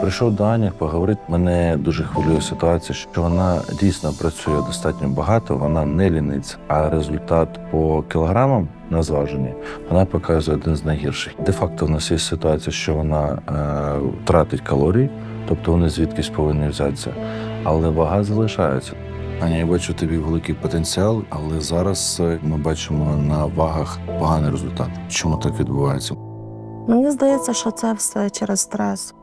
Прийшов до Ані поговорити. Мене дуже хвилює ситуація, що вона дійсно працює достатньо багато, вона не ліниться. А результат по кілограмам на зваженні вона показує один з найгірших. Де-факто в нас є ситуація, що вона е, тратить калорії, тобто вони звідкись повинні взятися, але вага залишається. Аня, я бачу тобі великий потенціал, але зараз е, ми бачимо на вагах поганий результат. Чому так відбувається? Мені здається, що це все через стрес.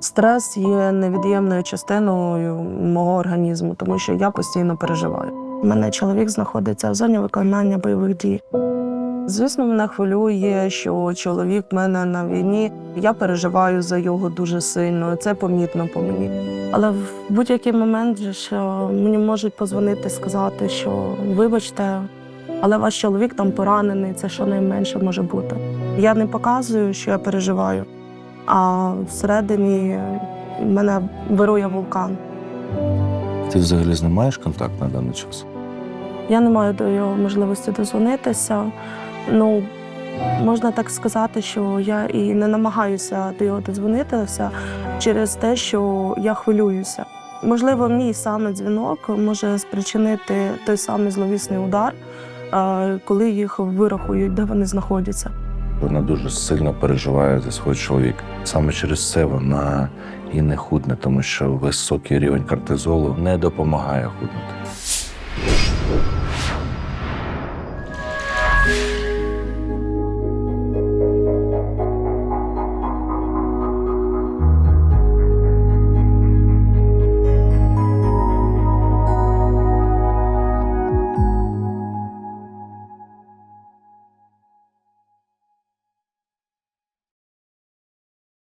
Стрес є невід'ємною частиною мого організму, тому що я постійно переживаю. У мене чоловік знаходиться в зоні виконання бойових дій. Звісно, мене хвилює, що чоловік в мене на війні. Я переживаю за його дуже сильно. Це помітно по мені. Але в будь-який момент що мені можуть позвонити, сказати, що вибачте, але ваш чоловік там поранений, це щонайменше може бути. Я не показую, що я переживаю, а всередині мене вирує вулкан. Ти взагалі знімаєш контакт на даний час? Я не маю до його можливості дозвонитися. Ну, можна так сказати, що я і не намагаюся до його дозвонитися через те, що я хвилююся. Можливо, мій саме дзвінок може спричинити той самий зловісний удар, коли їх вирахують, де вони знаходяться. Вона дуже сильно переживає за свого чоловіка. Саме через це вона і не худне, тому що високий рівень кортизолу не допомагає худнути.